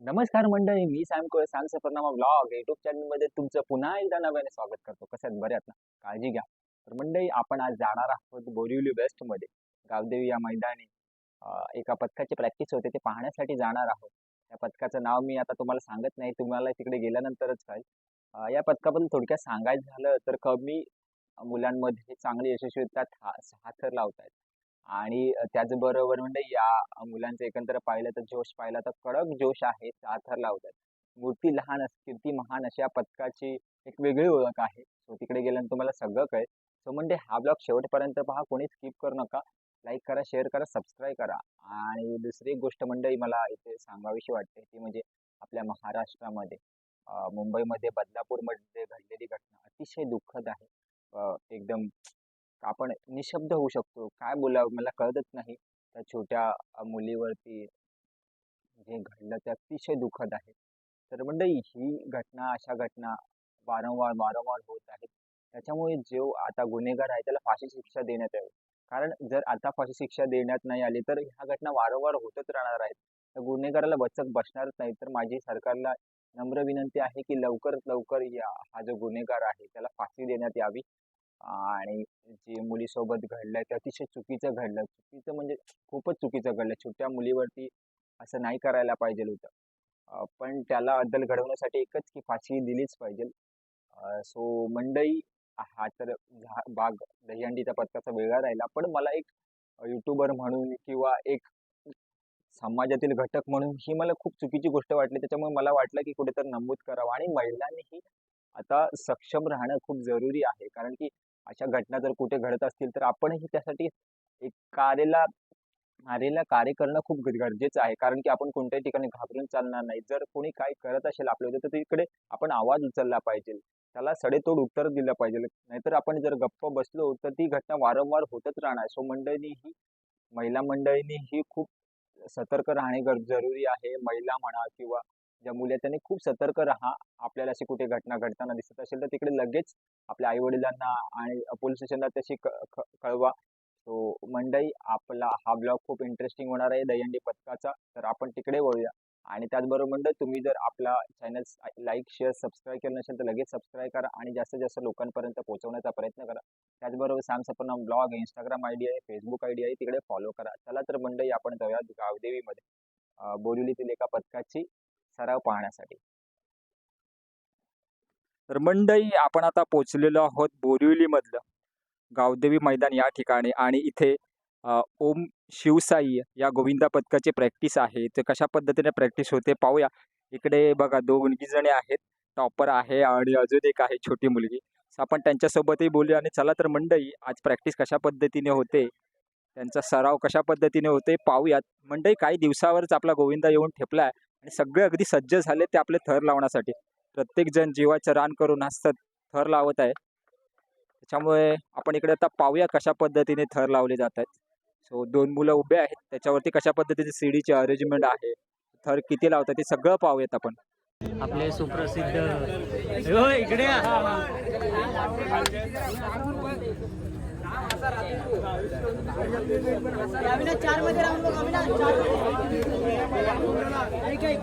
नमस्कार मंडळी मी Sam Kole Sam Safarnama blog YouTube चॅनलमध्ये तुमचं पुन्हा एकदा नव्याने स्वागत करतो. कसं बऱ्यात ना? काळजी घ्या. तर मंडळी आपण आज जाणार आहोत बोरिवली वेस्टमध्ये गावदेवी या मैदानी एका पथकाची प्रॅक्टिस होते. ते पाहण्यासाठी जाणार आहोत. त्या पथकाचं नाव मी आता तुम्हाला सांगत नाही. तुम्हाला तिकडे गेल्यानंतरच कळेल. या पथकाबद्दल थोडक्यात सांगायचं झालं तर कमी मुलांमध्ये चांगली यशस्वीता सहा थर लावत आहेत आणि त्याचबरोबर म्हणजे या मुलांचं एकंदर पाहिलं तर जोश पाहिला तर कडक जोश आहे आथर लावतात. मूर्ती लहान अस ती महान अशा पथकाची एक वेगळी ओळख आहे. सो तिकडे गेल्यानंतर तुम्हाला सगळं कळेल. सो म्हणजे हा ब्लॉग शेवटपर्यंत पहा कोणी स्किप करू नका. लाईक करा शेअर करा सबस्क्राईब करा. आणि दुसरी एक गोष्ट म्हणजे मला इथे सांगावीशी वाटते ती म्हणजे आपल्या महाराष्ट्रामध्ये मुंबईमध्ये बदलापूरमध्ये घडलेली घटना अतिशय दुःखद आहे. एकदम आपण निशब्द होऊ शकतो. काय बोलावं मला कळतच नाही. त्या छोट्या मुलीवरती जे घडलं ते अतिशय दुःखद आहे. तर मंडळी ही घटना अशा घटना वारंवार वारंवार होत आहेत. त्याच्यामुळे जो आता गुन्हेगार आहे त्याला फाशी शिक्षा देण्यात यावी. कारण जर आता फाशी शिक्षा देण्यात नाही आली तर ह्या घटना वारंवार होतच राहणार आहेत. तर गुन्हेगाराला बचक बसणारच नाही. तर माझी सरकारला नम्र विनंती आहे की लवकरात लवकर या हा जो गुन्हेगार आहे त्याला फाशी देण्यात यावी. आणि जे मुलीसोबत घडलं ते अतिशय चुकीचं घडलं. चुकीचं म्हणजे खूपच चुकीचं घडलं. छोट्या मुलीवरती असं नाही करायला पाहिजे होतं. पण त्याला अद्दल घडवण्यासाठी एकच की फाशी दिलीच पाहिजे. सो मंडई हा तर झा- दहीहंडीचा दहीहंडीच्या पथकाचा वेगळा राहिला. पण मला एक युट्यूबर म्हणून किंवा एक समाजातील घटक म्हणून ही मला खूप चुकीची गोष्ट वाटली. त्याच्यामुळे मला वाटलं की कुठेतरी नमूद करावं. आणि महिलांनीही आता सक्षम राहणं खूप जरुरी आहे. कारण की अशा घटना जर कुठे घडत असतील तर आपणही त्यासाठी एक कार्याला कार्याला कार्य करणं खूप ग- गरजेचं आहे. कारण की आपण कोणत्याही ठिकाणी घाबरून चालणार नाही. जर कोणी काय करत असेल आपल्या तर तिकडे आपण आवाज उचलला पाहिजे. त्याला सडेतोड उत्तर दिलं पाहिजे. नाहीतर आपण जर गप्प बसलो तर ती घटना वारंवार होतच राहणार. सो मंडळींनी ही महिला मंडळींनी ही खूप सतर्क राहणे गर जरुरी आहे. महिला म्हणा किंवा ज्या मुली त्यांनी खूप सतर्क राहा. आपल्याला अशी कुठे घटना घडताना दिसत असेल तर तिकडे लगेच आपल्या आई वडिलांना आणि पोलीस स्टेशनला तशी क कळवा. सो मंडई आपला हा ब्लॉग खूप इंटरेस्टिंग होणार आहे. दहीहंडी पथकाचा. तर आपण तिकडे वळूया. आणि त्याचबरोबर मंडळ तुम्ही जर आपला चॅनल लाईक शेअर सबस्क्राईब केलं नसेल तर लगेच सबस्क्राईब करा आणि जास्तीत जास्त लोकांपर्यंत पोहोचवण्याचा प्रयत्न करा. त्याचबरोबर Sam Sapna blog Instagram I D आहे फेसबुक आय डी आहे तिकडे फॉलो करा. चला तर मंडई आपण जाऊया गावदेवीमध्ये. बोरिवलीतील एका पथकाची सराव पाहण्यासाठी. तर मंडई आपण आता पोचलेलो आहोत बोरिवली मधलं गावदेवी मैदान या ठिकाणी आणि इथे ओम शिवसाई या गोविंदा पथकाची प्रॅक्टिस आहे. ते कशा पद्धतीने प्रॅक्टिस होते पाहूया. इकडे बघा दोघी जणे आहेत. टॉपर आहे आणि अजून एक आहे छोटी मुलगी. आपण त्यांच्यासोबतही बोलूया आणि चला तर मंडई आज प्रॅक्टिस कशा पद्धतीने होते? त्यांचा सराव कशा पद्धतीने होते पाहूयात. मंडई काही दिवसावरच आपला गोविंदा येऊन ठेपला आहे आणि सगळे अगदी सज्ज झाले ते आपले थर लावण्यासाठी. प्रत्येक जण जीवाचं रान करून असतात थर लावत आहे. त्याच्यामुळे आपण इकडे आता पाहूया कशा पद्धतीने थर लावले जात आहेत. सो दोन मुलं उभे आहेत. त्याच्यावरती कशा पद्धतीचे सीडीचे अरेंजमेंट आहे. थर किती लावतात ते सगळं पाहूयात आपण. आपले सुप्रसिद्ध इकडे हो इकडे या.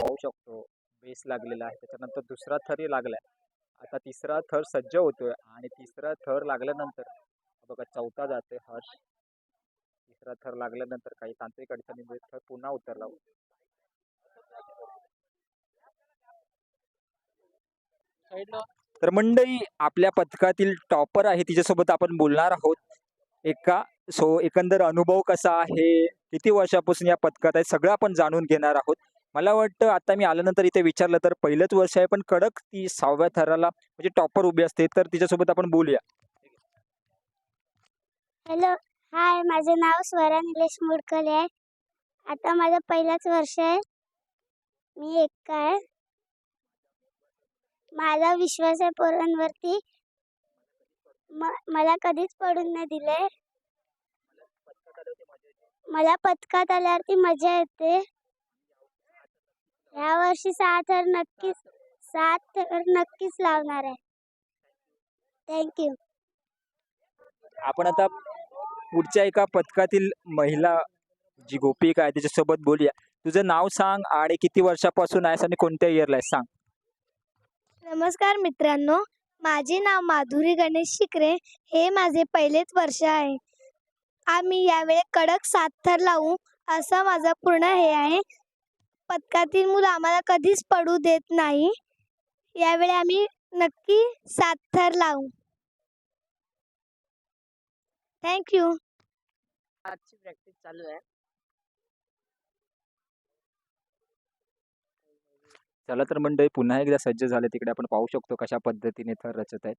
पाहू शकतो बेस लागलेला आहे. त्याच्यानंतर दुसरा थरही लागलाय. आता तिसरा थर सज्ज होतोय आणि तिसरा थर लागल्यानंतर बघा चौथा जातोय हर्ष. तिसरा थर लागल्यानंतर काही तांत्रिक अडचणीमुळे थर पुन्हा उतरला. तर मंडई आपल्या पथकातील टॉपर आहे तिच्यासोबत आपण बोलणार आहोत. एका सो एकंदर अनुभव कसा आहे? किती वर्षापासून या पथकात आहे? सगळं आपण जाणून घेणार आहोत. मला वाटतं आता मी आल्यानंतर इथे विचारलं तर पहिलंच वर्ष आहे पण कडक ती सहाव्या थराला म्हणजे टॉपर उभी असते. तर तिच्यासोबत आपण बोलूया. हॅलो हाय माझं नाव स्वरा निलेश मुडकले आहे. आता माझं पहिलंच वर्ष आहे. मी एक आहे. माझा विश्वास आहे पोरांवरती म मला कधीच पडून नाही दिले. मला पथकात आल्यावरती मजा येते. या वर्षी सहा थर नक्कीच सात थर नक्कीच लावणार आहे. थँक्यू आपण आता पुढच्या एका पथकातील महिला जी गोपिका आहे त्याच्यासोबत बोलूया. तुझं नाव सांग आणि किती वर्षापासून आहेस आणि कोणत्या इयरला आहे सांग. नमस्कार मित्रांनो माझे नाव माधुरी गणेश शिकरे हे माझे पहिलेच वर्ष आहे. आम्ही यावेळी कडक सात थर लावू असं माझं पूर्ण हे आहे. पथकातील मुलं आम्हाला कधीच पडू देत नाही. यावेळी आम्ही नक्की सात थर लावू थँक्यू आजची प्रॅक्टिस चालू आहे. चला तर मंडळी पुन्हा एकदा सज्ज झाले तिकडे आपण पाहू शकतो कशा पद्धतीने थर रचत आहेत.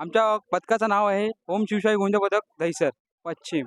आमच्या पथकाचं नाव आहे ओम शिवशाही गुंज पथक दहिसर पश्चिम.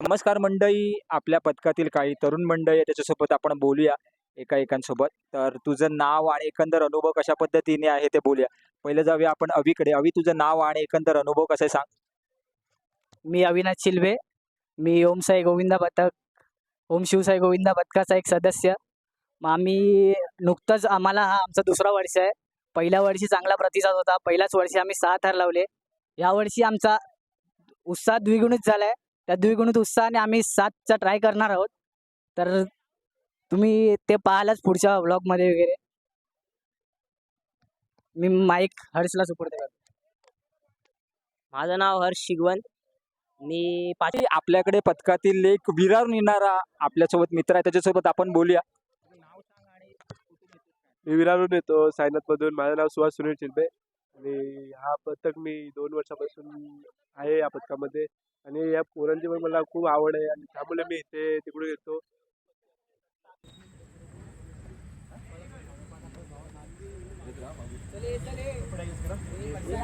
नमस्कार मंडळी आपल्या पथकातील काही तरुण मंडळी त्याच्यासोबत आपण बोलूया. एका एकांसोबत तर तुझं नाव आणि एकंदर अनुभव कशा पद्धतीने आहे ते बोलूया. पहिलं जाऊया आपण अवीकडे. अवी तुझं नाव आणि एकंदर अनुभव कसं सांग? मी अविनाश शिल्वे. मी ओम साई गोविंदा पथक ओम शिवसाई गोविंदा पथकाचा एक सदस्य. मग आम्ही नुकतंच आम्हाला हा आमचा दुसरा वर्ष आहे. पहिल्या वर्षी चांगला प्रतिसाद होता. पहिल्याच वर्षी आम्ही सहा थार लावले. यावर्षी आमचा उत्साह द्विगुणित झाला आहे त्या द्विगुणित उत्साहाने आम्ही सातचा ट्राय करणार आहोत. तर तुम्ही ते पाहालच पुढच्या व्लॉगमध्ये वगैरे. मी माईक हर्षला सुपूर्द करतो माझं नाव हर्ष शिगवण. मी पाच आणि आपल्याकडे पथकातील एक विरारून येणारा आपल्यासोबत मित्र आहे त्याच्यासोबत आपण बोलूया. मी विरारून येतो सायनाथ मधून माझं नाव सुहास सुनील शिल्पे आणि हा पथक मी दोन वर्षापासून आहे या पथकामध्ये. आणि या पोरांची पण मला खूप आवड आहे. आणि त्यामुळे मी इथे तिकडून येतो.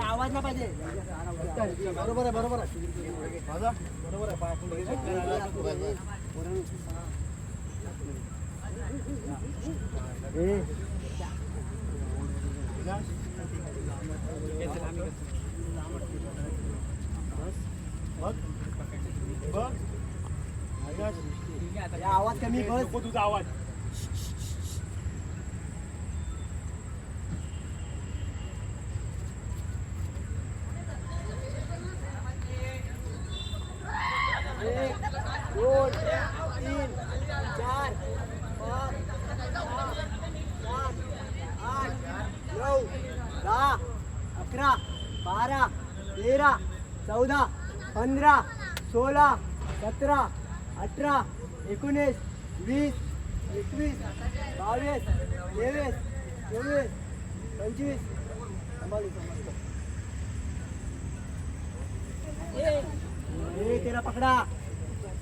आवाज ना पाहिजे बरोबर आहे बरोबर आहे आवाज कमी बस तुझा आवाज दोन तीन चार पाच सात आठ नऊ दहा अकरा बारा तेरा चौदा पंधरा सोळा सतरा अठरा एकोणीस वीस एकवीस बावीस तेवीस चोवीस पंचवीस संभाळू, तेरा पकडा.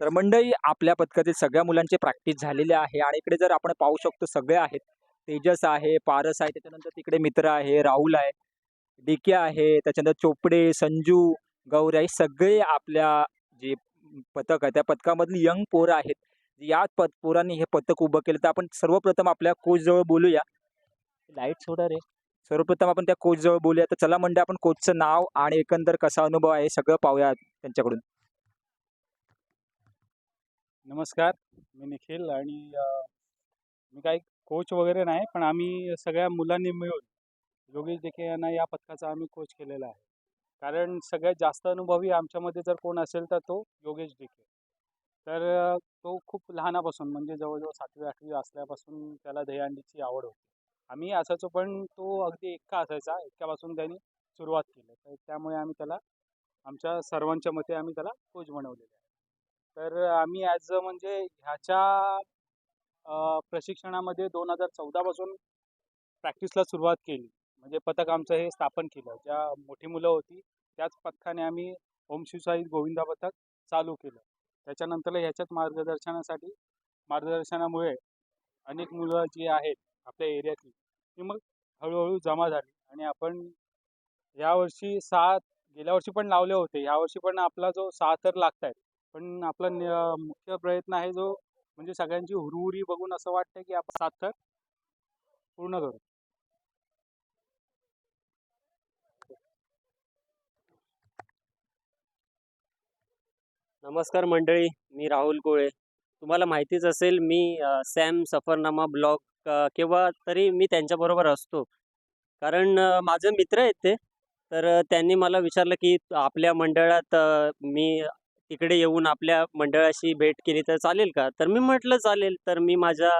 तर मंडई आपल्या पथकातील सगळ्या मुलांचे प्रॅक्टिस झालेले आहे आणि इकडे जर आपण पाहू शकतो सगळे आहेत. तेजस आहे पारस आहे त्याच्यानंतर तिकडे मित्र आहे राहुल आहे डिके आहे त्याच्यानंतर चोपडे संजू गौऱ्या हे सगळे आपल्या जे पथक आहे त्या पथकामधली यंग पोरं आहेत. या पत पोरांनी हे पथक उभं केलं. तर आपण सर्वप्रथम आपल्या कोचजवळ बोलूया. लाइट सोडा रे. सर्वप्रथम आपण त्या कोचजवळ बोलूया. तर चला म्हणजे आपण कोचचं नाव आणि एकंदर कसा अनुभव आहे सगळं पाहूया त्यांच्याकडून. नमस्कार. मी निखिल आणि मी काही कोच वगैरे नाही पण आम्ही सगळ्या मुलांनी मिळून योगेश देखे यांना या पथकाचा आम्ही कोच केलेला आहे. कारण सगळ्यात जास्त अनुभवी आमच्यामध्ये जर कोण असेल तर तो योगेश देखे तर तो खूप लहानापासून म्हणजे जवळजवळ सातवी आठवी असल्यापासून त्याला दहीहंडीची आवड होती. आम्ही असायचो पण तो अगदी एक्का असायचा. एक्क्यापासून त्यांनी सुरुवात केली. तर त्यामुळे आम्ही त्याला आमच्या सर्वांच्या मते आम्ही त्याला कोच बनवलेला आहे. तर आम्ही ॲज अ म्हणजे ह्याच्या प्रशिक्षणामध्ये दोन हजार चौदापासून प्रॅक्टिसला सुरुवात केली. म्हणजे पथक आमचं हे स्थापन केलं. ज्या मोठी मुलं होती त्याच पथकाने आम्ही ओम शिवसाई गोविंदा पथक चालू केलं. त्याच्यानंतर ह्याच्यात मार्गदर्शनासाठी मार्गदर्शनामुळे अनेक मुलं जी आहेत आपल्या एरियातली ती मग हळूहळू जमा झाली. आणि आपण यावर्षी सात गेल्या वर्षी पण लावले होते. यावर्षी पण आपला जो सहा तर लागत आहेत पण आपला न- मुख्य प्रयत्न आहे जो म्हणजे सगळ्यांची हुरहुरी बघून असं वाटतं की आपण सात पूर्ण करू. नमस्कार मंडळी मी राहुल कोळे. तुम्हाला माहितीच असेल मी अ, सॅम सफरनामा ब्लॉग अ, केव्हा तरी मी त्यांच्याबरोबर असतो. कारण अ, माझे मित्र आहेत ते. तर अ, त्यांनी मला विचारलं की आपल्या मंडळात अ, मी इकडे येऊन आपल्या मंडळाशी भेट केली तर चालेल का? तर मी म्हटलं चालेल. तर मी माझ्या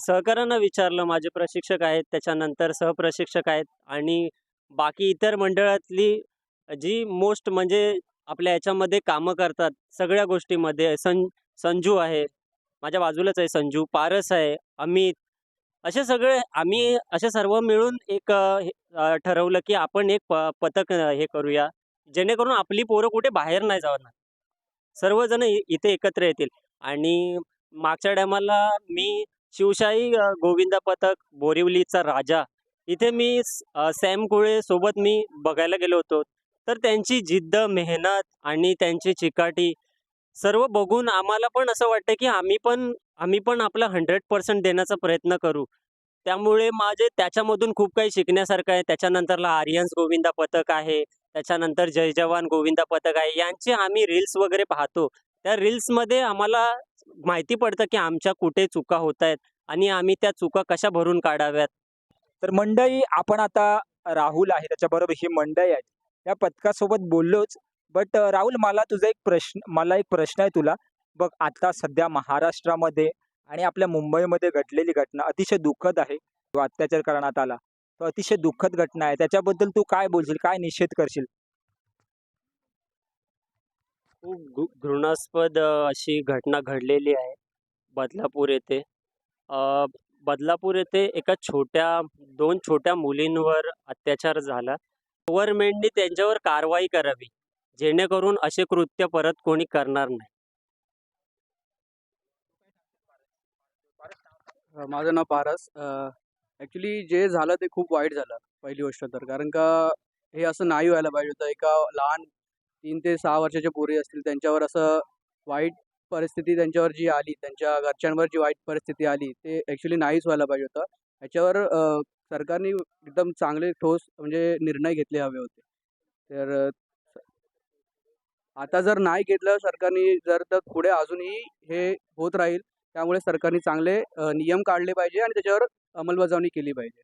सहकाऱ्यांना विचारलं. माझे प्रशिक्षक आहेत त्याच्यानंतर सहप्रशिक्षक आहेत आणि बाकी इतर मंडळातली जी मोस्ट म्हणजे आपल्या याच्यामध्ये कामं करतात सगळ्या गोष्टीमध्ये सं संजू आहे माझ्या बाजूलाच आहे संजू पारस आहे अमित असे सगळे आम्ही असे सर्व मिळून एक ठरवलं की आपण एक प पथक हे करूया. जेणेकरून आपली पोरं कुठे बाहेर नाही जाणार. सर्वजण इ इथे एकत्र येतील. आणि मागच्या टायमाला मी शिवशाही अ, गोविंदा पथक बोरिवलीचा राजा इथे मी स- अ, सॅम कुळे सोबत मी बघायला गेलो होतो. तर त्यांची जिद्द मेहनत आणि त्यांची चिकाटी सर्व बघून आम्हाला पण असं वाटतं की आम्ही पण आम्ही पण आपला हंड्रेड पर्सेंट देण्याचा प्रयत्न करू. त्यामुळे माझे त्याच्यामधून खूप काही शिकण्यासारखं आहे. त्याच्यानंतरला आर्यन्स गोविंदा पथक आहे. त्याच्यानंतर जय जवान गोविंदा पथक आहे. यांचे आम्ही रील्स वगैरे पाहतो. त्या रील्समध्ये आम्हाला माहिती पडतं की आमच्या कुठे चुका होत आहेत आणि आम्ही त्या चुका कशा भरून काढाव्यात. तर मंडई आपण आता राहुल आहे त्याच्याबरोबर ही मंडळी आहेत या पथकासोबत बोललोच. बट राहुल मला तुझा एक प्रश्न मला एक प्रश्न आहे तुला. बघ आता सध्या महाराष्ट्रामध्ये आणि आपल्या मुंबईमध्ये घडलेली घटना अतिशय दुःखद आहे. तो अत्याचार करण्यात आला. तो अतिशय दुःखद घटना आहे. त्याच्याबद्दल तू काय बोलशील? काय निषेध करशील? खूप घृणास्पद अशी घटना घडलेली आहे बदलापूर येथे. बदलापूर येथे एका छोट्या दोन छोट्या मुलींवर अत्याचार झाला. गव्हर्नमेंटने त्यांच्यावर कारवाई करावी जेणेकरून असे कृत्य परत कोणी करणार नाही. माझं नाव पारस. ॲक्च्युली जे झालं ते खूप वाईट झालं पहिली गोष्ट तर. कारण का हे असं नाही व्हायला पाहिजे होतं. एका लहान तीन ते सहा वर्षाच्या पोरी असतील त्यांच्यावर असं वाईट परिस्थिती त्यांच्यावर जी आली त्यांच्या घरच्यांवर जी वाईट परिस्थिती आली ते ॲक्च्युली नाहीच व्हायला पाहिजे होतं. ह्याच्यावर सरकारने एकदम चांगले ठोस म्हणजे निर्णय घेतले हवे होते. तर आता जर नाही घेतलं सरकारने जर तर पुढे अजूनही हे होत राहील. त्यामुळे सरकारने चांगले नियम काढले पाहिजे आणि त्याच्यावर अंमलबजावणी केली पाहिजे.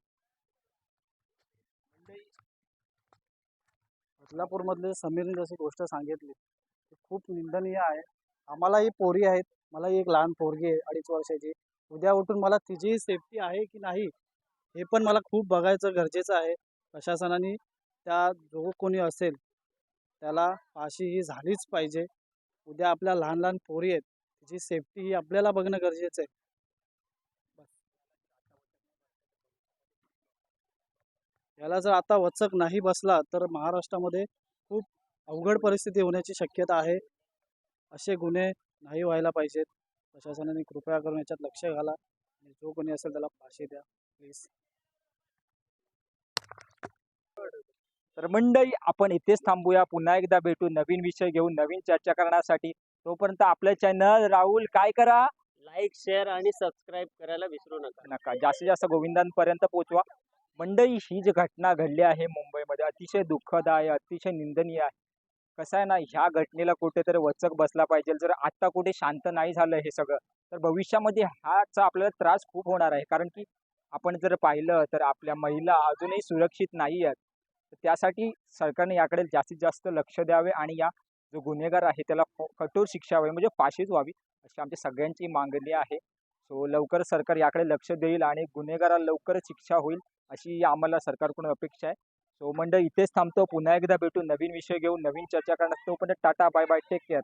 बदलापूरमधले समीरने जशी गोष्ट सांगितली ती खूप निंदनीय आहे. आम्हालाही पोरी आहेत मलाही एक लहान पोरगी आहे अडीच वर्षाची. उद्या उठून मला तिचीही सेफ्टी आहे की नाही हे पण मला खूप बघायचं गरजेचं आहे. प्रशासनाने त्या जो कोणी असेल त्याला फाशी ही झालीच पाहिजे. उद्या आपल्या लहान लहान पोरी आहेत तिची सेफ्टी ही आपल्याला बघणं गरजेचं आहे. याला जर आता वचक नाही बसला तर महाराष्ट्रामध्ये खूप अवघड परिस्थिती होण्याची शक्यता आहे. असे गुन्हे नाही व्हायला पाहिजेत. प्रशासनाने कृपया करून याच्यात लक्ष घाला. आणि जो कोणी असेल त्याला फाशी द्या प्लीज तर मंडळी आपण इथेच थांबूया. पुन्हा एकदा भेटू. नवीन विषय घेऊन नवीन चर्चा करण्यासाठी. तोपर्यंत आपलं चॅनल राहुल काय करा? लाईक शेअर आणि सबस्क्राईब करायला विसरू नका. नका. जास्तीत जास्त गोविंदांपर्यंत पोहोचवा. मंडळी ही जी घटना घडली आहे मुंबईमध्ये अतिशय दुःखद आहे अतिशय निंदनीय आहे. कसं आहे ना ह्या घटनेला कुठेतरी वचक बसला पाहिजे. जर आत्ता कुठे शांत नाही झालं हे सगळं तर भविष्यामध्ये हाचा आपल्याला त्रास खूप होणार आहे. कारण की आपण जर पाहिलं तर आपल्या महिला अजूनही सुरक्षित नाही आहेत. तर त्यासाठी सरकारने याकडे जास्तीत जास्त लक्ष द्यावे आणि या जो गुन्हेगार आहे त्याला कठोर शिक्षा व्हावी म्हणजे फाशीच व्हावी अशी आमच्या सगळ्यांची मागणी आहे. सो लवकर सरकार याकडे लक्ष देईल आणि गुन्हेगाराला लवकरच शिक्षा होईल. अशी आम्हाला सरकारकडून अपेक्षा आहे. सो मंडळ इथेच थांबतो. पुन्हा एकदा भेटू. नवीन विषय घेऊन नवीन चर्चा करण्यात तोपर्यंत tata bye bye. Take care.